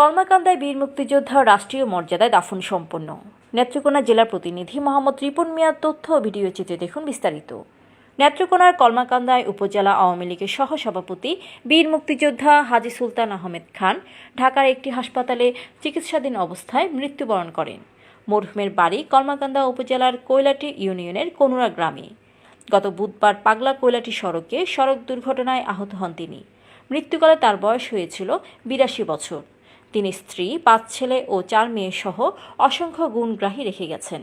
কর্মাকান্দায় বীর মুক্তিযোদ্ধা রাষ্ট্রীয় মর্যাদায় দাফন সম্পন্ন। নেত্রকোনা জেলা প্রতিনিধি মোহাম্মদ রিপন মিয়ার তথ্য ভিডিও চিত্রে দেখুন বিস্তারিত। নেত্রকোনার কলমাকান্দায় উপজেলা আওয়ামী লীগের সহসভাপতি বীর মুক্তিযোদ্ধা হাজী সুলতান আহমেদ খান ঢাকার একটি হাসপাতালে চিকিৎসাধীন অবস্থায় মৃত্যুবরণ করেন। মরহুমের বাড়ি কলমাকান্দা উপজেলার কৈলাটি ইউনিয়নের কনুরা গ্রামে। গত বুধবার পাগলা কৈলাটি সড়কে সড়ক দুর্ঘটনায় আহত হন তিনি। মৃত্যুকালে তার বয়স হয়েছিল বিরাশি বছর। তিনি স্ত্রী, পাঁচ ছেলে ও চার মেয়ে সহ অসংখ্য গুণগ্রাহী রেখে গেছেন।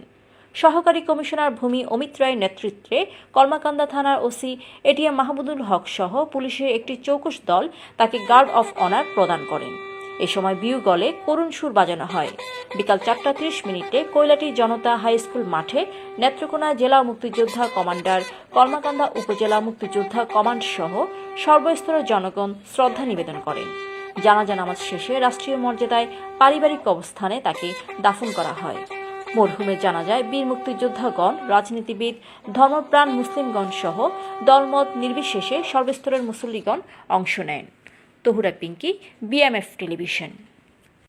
সহকারী কমিশনার ভূমি অমিত রায়ের নেতৃত্বে কর্মাকান্দা থানার ওসি এটিএম মাহমুদুল হক সহ পুলিশের একটি চৌকস দল তাকে গার্ড অফ অনার প্রদান করেন। এ সময় বিউ গলে করুণ সুর বাজানো হয়। বিকাল চারটা ত্রিশ মিনিটে কৈলাটি জনতা হাই স্কুল মাঠে নেত্রকোনা জেলা মুক্তিযোদ্ধা কমান্ডার, কর্মাকান্দা উপজেলা মুক্তিযোদ্ধা কমান্ড সহ সর্বস্তরের জনগণ শ্রদ্ধা নিবেদন করেন। জানাজা নামাজ শেষে রাষ্ট্রীয় মর্যাদায় পারিবারিক অবস্থানে তাকে দাফন করা হয়। মরহুমের জানাজায় বীর মুক্তিযোদ্ধাগণ, রাজনীতিবিদ, ধর্মপ্রাণ মুসলিমগণ সহ দলমত নির্বিশেষে সর্বস্তরের মুসল্লিগণ অংশ নেন। Tahura Pinki BMF television